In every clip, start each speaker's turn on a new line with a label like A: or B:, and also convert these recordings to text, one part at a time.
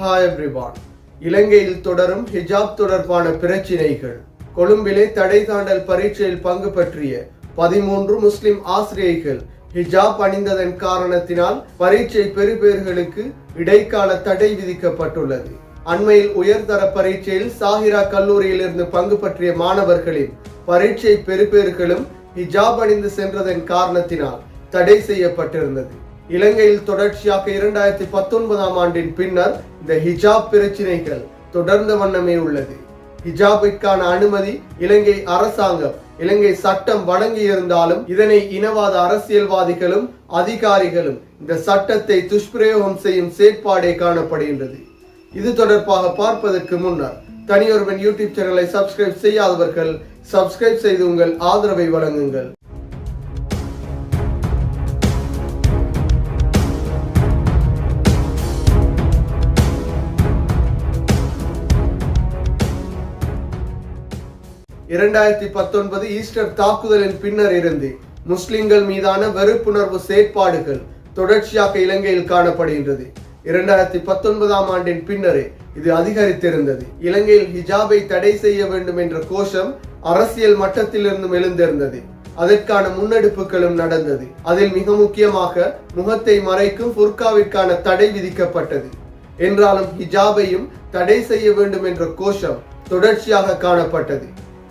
A: Hi everyone இலங்கையில் தொடரும் ஹிஜாப் தொடர்பான பிரச்சினைகள். கொழும்பிலே தடை தாண்டல் பரீட்சையில் பங்கு பற்றிய பதிமூன்று முஸ்லிம் ஆசிரியைகள் ஹிஜாப் அணிந்ததன் காரணத்தினால் பரீட்சை பெறுபேறுகளுக்கு இடைக்கால தடை விதிக்கப்பட்டுள்ளது. அண்மையில் உயர்தர பரீட்சையில் சாஹிரா கல்லூரியில் இருந்து பங்கு பற்றிய மாணவர்களின் பரீட்சை பெறுபேர்களும் ஹிஜாப் அணிந்து சென்றதன் காரணத்தினால் தடை செய்யப்பட்டிருந்தது. இலங்கையில் தொடர்ச்சியாக இரண்டாயிரத்தி பத்தொன்பதாம் ஆண்டின் பின்னர் இந்த ஹிஜாப் பிரச்சினைகள் தொடர்ந்த வண்ணமே உள்ளது. ஹிஜாபிற்கான அனுமதி இலங்கை அரசாங்கம் இலங்கை சட்டம் வழங்கியிருந்தாலும் இதனை இனவாத அரசியல்வாதிகளும் அதிகாரிகளும் இந்த சட்டத்தை துஷ்பிரயோகம் செய்யும் செயற்பாடே காணப்படுகின்றது. இது தொடர்பாக பார்ப்பதற்கு முன்னர் தனியொருவன் யூடியூப் சேனலை சப்ஸ்கிரைப் செய்யாதவர்கள் சப்ஸ்கிரைப் செய்து உங்கள் ஆதரவை வழங்குங்கள். இரண்டாயிரத்தி பத்தொன்பது ஈஸ்டர் தாக்குதலின் பின்னர் இருந்து முஸ்லிம்கள் மீதான வெறுப்புணர்வு செயற்பாடுகள் தொடர்ச்சியாக இலங்கையில் காணப்படுகின்றது. இரண்டாயிரத்தி பத்தொன்பதாம் ஆண்டின் பின்னரே இது அதிகரித்திருந்தது. இலங்கையில் ஹிஜாபை தடை செய்ய வேண்டும் என்ற கோஷம் அரசியல் மட்டத்திலிருந்தும் எழுந்திருந்தது. அதற்கான முன்னெடுப்புகளும் நடந்தது. அதில் மிக முக்கியமாக முகத்தை மறைக்கும் புர்காவிற்கான தடை விதிக்கப்பட்டது. என்றாலும் ஹிஜாபையும் தடை செய்ய வேண்டும் என்ற கோஷம் தொடர்ச்சியாக காணப்பட்டது.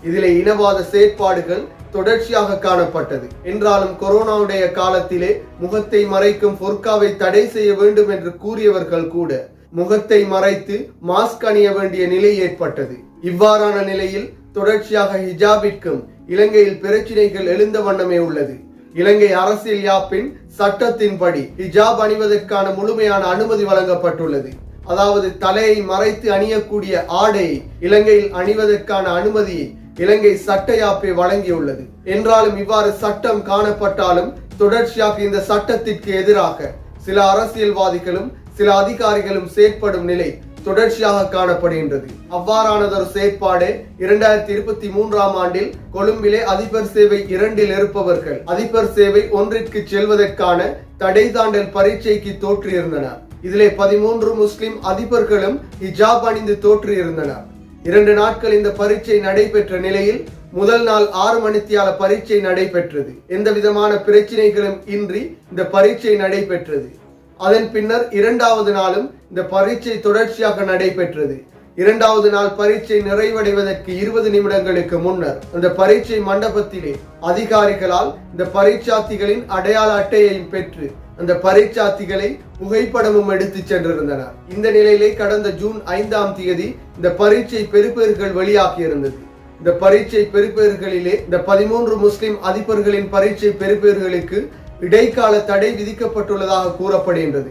A: இதில் இனவாத செயற்பாடுகள் தொடர்ச்சியாக காணப்பட்டது. என்றாலும் கொரோனாவுடைய காலத்திலே முகத்தை மறைக்கும் பொற்காவை தடை செய்ய வேண்டும் என்று கூறியவர்கள் கூட முகத்தை மறைத்து மாஸ்க் அணிய வேண்டிய நிலை ஏற்பட்டது. இவ்வாறான நிலையில் தொடர்ச்சியாக ஹிஜாபிற்கும் இலங்கையில் பிரச்சினைகள் எழுந்த வண்ணமே உள்ளது. இலங்கை அரசியல் யாப்பின் சட்டத்தின்படி ஹிஜாப் அணிவதற்கான முழுமையான அனுமதி வழங்கப்பட்டுள்ளது. அதாவது தலையை மறைத்து அணியக்கூடிய ஆடை இலங்கையில் அணிவதற்கான அனுமதியை இலங்கை சட்ட யாப்பை வழங்கியுள்ளது. என்றாலும் இவ்வாறு சட்டம் காணப்பட்டாலும் தொடர்ச்சியாக இந்த சட்டத்திற்கு எதிராக சில அரசியல்வாதிகளும் சில அதிகாரிகளும் செயற்படும் நிலை தொடர்ச்சியாக காணப்படுகின்றது. அவ்வாறானதொரு செயற்பாடு இரண்டாயிரத்தி இருபத்தி மூன்றாம் ஆண்டில் கொழும்பிலே அதிபர் சேவை இரண்டில் இருப்பவர்கள் அதிபர் சேவை ஒன்றிற்கு செல்வதற்கான தடை தாண்டல் பரீட்சைக்கு தோற்றியிருந்தனர் இதிலே பதிமூன்று முஸ்லிம் அதிபர்களும் ஹிஜாப் அணிந்து தோற்றியிருந்தனர் இரண்டு நாட்கள் இந்த பரீட்சை நடைபெற்ற நிலையில் முதல் நாள் ஆறு மணித்தியால பரீட்சை நடைபெற்றது. எந்த விதமான பிரச்சனைகளும் இன்றி இந்த பரீட்சை நடைபெற்றது. அதன் பின்னர் இரண்டாவது நாளும் இந்த பரீட்சை தொடர்ச்சியாக நடைபெற்றது. இரண்டாவது நாள் பரீட்சை நிறைவடைவதற்கு இருபது நிமிடங்களுக்கு முன்னர் அந்த பரீட்சை மண்டபத்திலே அதிகாரிகளால் இந்த பரீட்சார்த்திகளின் அடையாள அட்டையையும் பெற்று அந்த பரீட்சார்த்திகளை புகைப்படமும் எடுத்து சென்றிருந்தனர். இந்த நிலையிலே கடந்த ஜூன் ஐந்தாம் தேதி இந்த பரீட்சை பெறுபேறுகள் வெளியாகியிருந்தது. இந்த பரீட்சை பெறுப்பேறுகளிலே இந்த பதிமூன்று முஸ்லிம் அதிபர்களின் பரீட்சை பெறுபேறுகளுக்கு இடைக்கால தடை விதிக்கப்பட்டுள்ளதாக கூறப்படுகின்றது.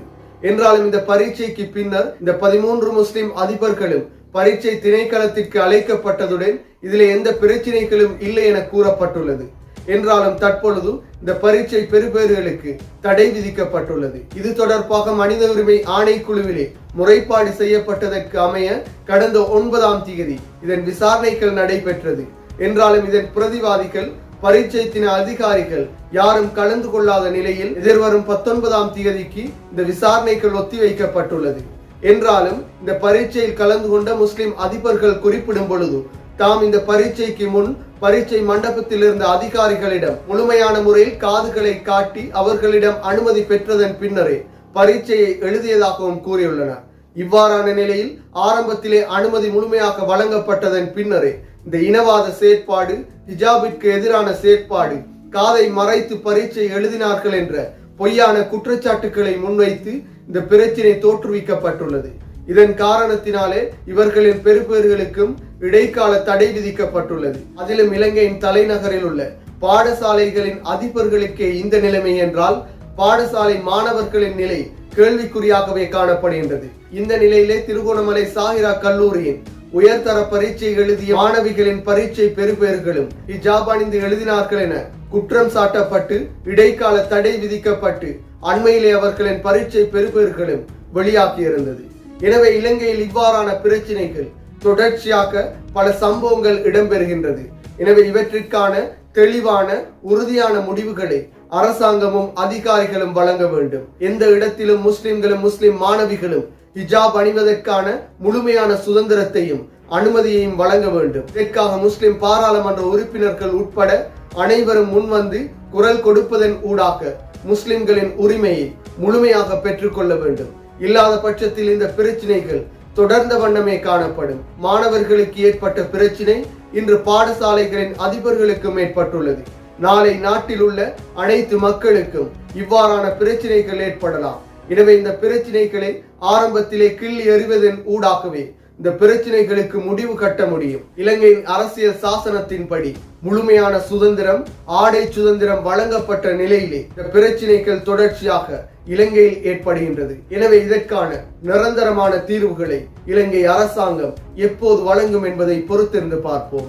A: என்றாலும் இந்த பரீட்சைக்கு பின்னர் இந்த பதிமூன்று முஸ்லிம் அதிபர்களும் பரீட்சை திணைக்களத்திற்கு அழைக்கப்பட்டதுடன் இதில் எந்த பிரச்சனைகளும் இல்லை என கூறப்பட்டுள்ளது. என்றாலும் தற்பொழுது இந்த பரீட்சை பெறுபேறுகளுக்கு தடை விதிக்கப்பட்டுள்ளது. இது தொடர்பாக மனித உரிமை ஆணைக்குழுவிலே முறைப்பாடு செய்யப்பட்டதற்கு அமைய கடந்த ஒன்பதாம் தேதி இதன் விசாரணைகள் நடைபெற்றது. என்றாலும் இதன் பிரதிவாதிகள் பரீட்சை தின அதிகாரிகள் யாரும் கலந்து கொள்ளாத நிலையில் எதிர்வரும் பத்தொன்பதாம் தேதிக்கு இந்த விசாரணைகள் ஒத்திவைக்கப்பட்டுள்ளது. என்றாலும் இந்த பரீட்சையில் கலந்து கொண்ட முஸ்லிம் அதிபர்கள் குறிப்பிடும் பொழுது தாம் இந்த பரீட்சைக்கு முன் பரீட்சை மண்டபத்தில் இருந்த அதிகாரிகளிடம் முழுமையான முறையில் காதுகளை காட்டி அவர்களிடம் அனுமதி பெற்றதன் பின்னரே பரீட்சையை எழுதியதாகவும் கூறியுள்ளனர். இவ்வாறான நிலையில் ஆரம்பத்திலே அனுமதி முழுமையாக வழங்கப்பட்டதன் பின்னரே இந்த இனவாத செயற்பாடு ஹிஜாபிற்கு எதிரான செயற்பாடு காதை மறைத்து பரீட்சை எழுதினார்கள் என்ற பொய்யான குற்றச்சாட்டுக்களை முன்வைத்து இந்த பிரச்சினை தோற்றுவிக்கப்பட்டுள்ளது. இதன் காரணத்தினாலே இவர்களின் பெறுபேறுகளுக்கும் இடைக்கால தடை விதிக்கப்பட்டுள்ளது. அதிலும் இலங்கையின் தலைநகரில் உள்ள பாடசாலைகளின் அதிபர்களுக்கே இந்த நிலைமை என்றால் பாடசாலை மாணவர்களின் நிலை கேள்விக்குறியாகவே காணப்படுகின்றது. இந்த நிலையிலே திருகோணமலை சாகிரா கல்லூரியின் உயர்தர பரீட்சை எழுதிய மாணவிகளின் பரீட்சை பெறுபேறுகளும் இஜாப் அணிந்து எழுதினார்கள் என குற்றம் சாட்டப்பட்டு இடைக்கால தடை விதிக்கப்பட்டு அண்மையிலே அவர்களின் பரீட்சை பெறுபேர்களும் வெளியாகியிருந்தது. எனவே இலங்கையில் இவ்வாறான பிரச்சினைகள் தொடர்ச்சியாக பல சம்பவங்கள் இடம்பெறுகின்றது. எனவே இவற்றிற்கான தெளிவான உறுதியான முடிவுகளை அரசாங்கமும் அதிகாரிகளும் வழங்க வேண்டும். எந்த இடத்திலும் முஸ்லிம்களும் முஸ்லிம் மாணவிகளும் ஹிஜாப் அணிவதற்கான முழுமையான சுதந்திரத்தையும் அனுமதியையும் வழங்க வேண்டும். இதற்காக முஸ்லிம் பாராளுமன்ற உறுப்பினர்கள் உட்பட அனைவரும் முன்வந்து குரல் கொடுப்பதன் ஊடாக முஸ்லிம்களின் உரிமையை முழுமையாக பெற்றுக்கொள்ள வேண்டும். இல்லாத பட்சத்தில் இந்த பிரச்சினைகள் தொடர்ந்த வண்ணமே காணப்படும். மாணவர்களுக்கு ஏற்பட்ட பிரச்சினை இன்று பாடசாலைகளின் அதிபர்களுக்கும் ஏற்பட்டுள்ளது நாளை நாட்டில் உள்ள அனைத்து மக்களுக்கும் இவ்வாறான பிரச்சனைகள் ஏற்படலாம். எனவே இந்த பிரச்சனைகளை ஆரம்பத்திலே கிள்ளி எறிவதன் ஊடாகவே இந்த பிரச்சனைகளுக்கு முடிவு கட்ட முடியும். இலங்கையின் அரசியல் சாசனத்தின்படி முழுமையான சுதந்திரம் ஆடை சுதந்திரம் வழங்கப்பட்ட நிலையிலே இந்த பிரச்சனைகள் தொடர்ச்சியாக இலங்கையில் ஏற்படுகின்றது. எனவே இதற்கான நிரந்தரமான தீர்வுகளை இலங்கை அரசாங்கம் எப்போது வழங்கும் என்பதை பொறுத்திருந்து பார்ப்போம்.